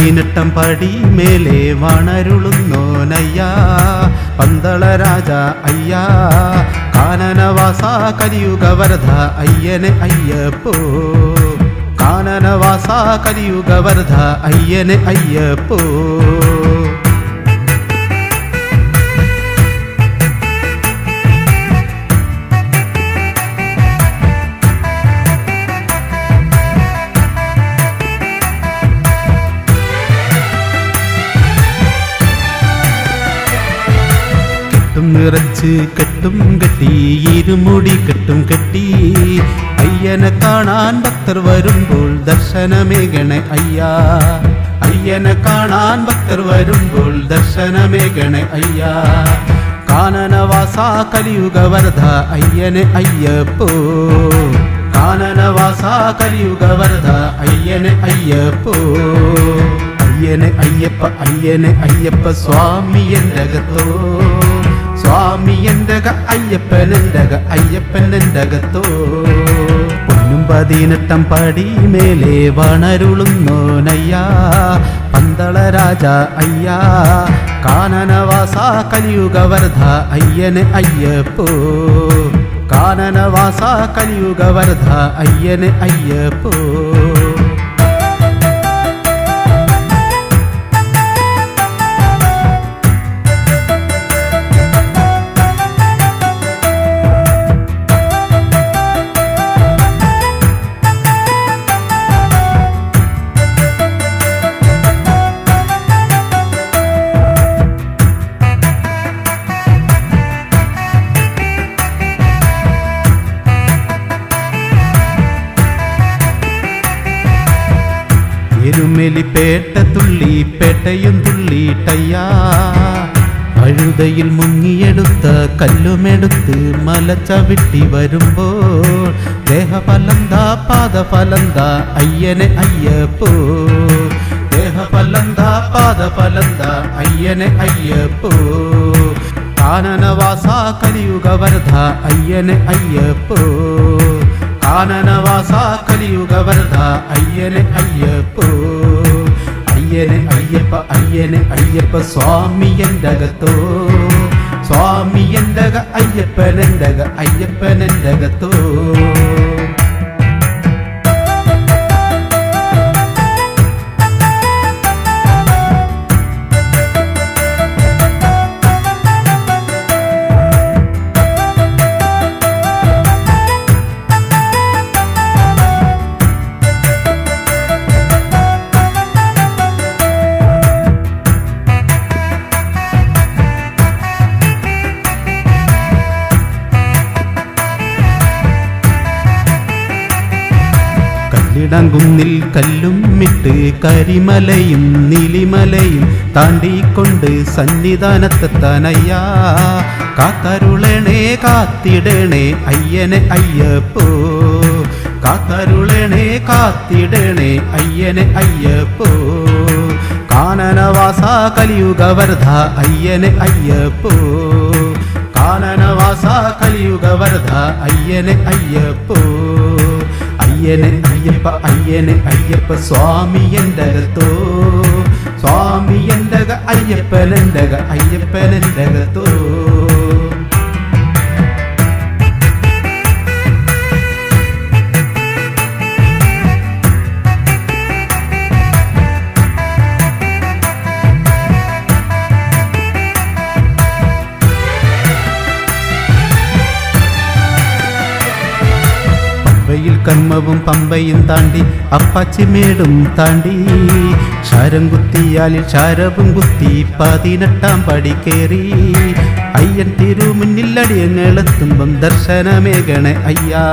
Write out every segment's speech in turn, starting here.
പതിനെട്ടം പടി മേലെ വണരുളുന്നോനയ്യാ. പന്തള രാജ അയ്യാ. കാനനവാസ കലിയുഗ വരദ അയ്യനെ അയ്യപ്പോ. കാനനവാസ കലിയുഗ വരദ അയ്യനെ അയ്യപ്പോ. കെട്ടും നിറച്ച് കെട്ടും കെട്ടി ഇരുമുടി കെട്ടും കെട്ടി അയ്യനെ കാണാൻ ഭക്തർ വരുമ്പോൾ ദർശനമേകണ അയ്യാ അയ്യനെ കാണാൻ ഭക്തർ വരുമ്പോൾ ദർശനമേകണ അയ്യാ കാനനവാസ കലിയുഗ വരദ അയ്യനെ അയ്യപ്പോ കാനനവാസ കലിയുഗ വരദ അയ്യനെ അയ്യപ്പോ അയ്യനെ അയ്യപ്പ അയ്യനെ അയ്യപ്പ സ്വാമി എന്റെ അകത്തോ സ്വാമി എന്റെ അയ്യപ്പൻ എന്റെ അയ്യപ്പൻ എന്റെ അകത്തോ പൊന്നും പതിനെട്ടം പടി മേലെ വണരുളുന്നോനയ്യാ പന്തള രാജ അയ്യാ. കാനനവാസ കലിയുഗ അയ്യന് അയ്യപ്പോ. കാനനവാസ കലിയുഗ അയ്യന് അയ്യനെ അയ്യപ്പോ. എരുമെലിപ്പേട്ട തുള്ളി പേട്ടയും തുള്ളിട്ടയ്യാ. അഴുതയിൽ മുങ്ങിയെടുത്ത കല്ലുമെടുത്ത് മല ചവിട്ടി വരുമ്പോൾ ദേഹഫലന്ത പാദഫലന്ത അയ്യനെ അയ്യപ്പോ. ദേഹഫലന്ത പാദഫലന്ത അയ്യനെ അയ്യപ്പോ. കാനനവാസ കലിയുഗ വരധ അയ്യനെ അയ്യപ്പോ. കാനനവാസ കലിയുഗ വരദ അയ്യനെ അയ്യപ്പോ അയ്യനെ അയ്യപ്പ അയ്യനെ അയ്യപ്പ സ്വാമി എന്റെ അകത്തോ സ്വാമി എന്റെ അയ്യപ്പൻ എന്റെ അയ്യപ്പൻ എന്റെ അകത്തോ കല്ലിടങ്കുന്നിൽ കല്ലും ഇട്ട് കരിമലയും നീലിമലയും താണ്ടിക്കൊണ്ട് സന്നിധാനത്തെത്താനയ്യാ. കാത്തരുളണേ കാത്തിടണേ അയ്യനെ അയ്യപ്പോ. കാത്തരുളണേ കാത്തിടണേ അയ്യനെ അയ്യപ്പോ. കാനനവാസ കലിയുഗവർധ അയ്യനെ അയ്യപ്പോ. കാനനവാസ കലിയുഗവർധ അയ്യനെ അയ്യപ്പോ. അയ്യനെ അയ്യപ്പ അയ്യനെ അയ്യപ്പ സ്വാമി എന്റെ അകത്തോ സ്വാമി എന്റെ അയ്യപ്പൻ എന്റെ അയ്യപ്പൻ കന്മവും പമ്പയും താണ്ടി അപ്പാച്ചിമേടും താണ്ടി. ക്ഷാരം കുത്തിയാലിൽ ശരവും കുത്തി പതിനെട്ടാം പടി കയറി അയ്യൻ തിരുമുന്നിൽ അടിയങ്ങളെത്തുമ്പം ദർശനമേകണേ അയ്യാ.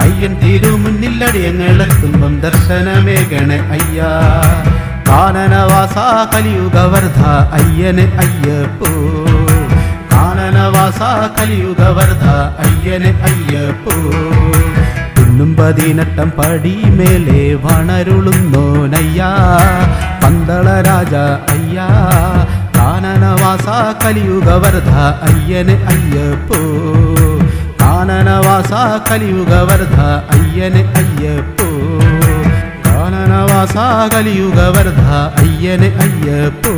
അയ്യൻ തിരുമുന്നിൽ അടിയങ്ങളെത്തുമ്പം ദർശനമേകണേ അയ്യാ. കാനനവാസ കലിയുഗ വർദ്ധ അയ്യനെ അയ്യപ്പോ. കാനനവാസ കലിയുഗ വർദ്ധ അയ്യനെ അയ്യപ്പോ. കുന്നും പതിനെട്ടം പടി മേലെ വണരുളുന്നോനയ്യാ. പന്തള രാജ അയ്യാ. കാനനവാസ കലിയുഗവർധ അയ്യന് അയ്യപ്പോ. കാനനവാസ കലിയുഗവർധ അയ്യന് അയ്യപ്പോ. കാനനവാസ കലിയുഗവർധ അയ്യനെ അയ്യപ്പോ.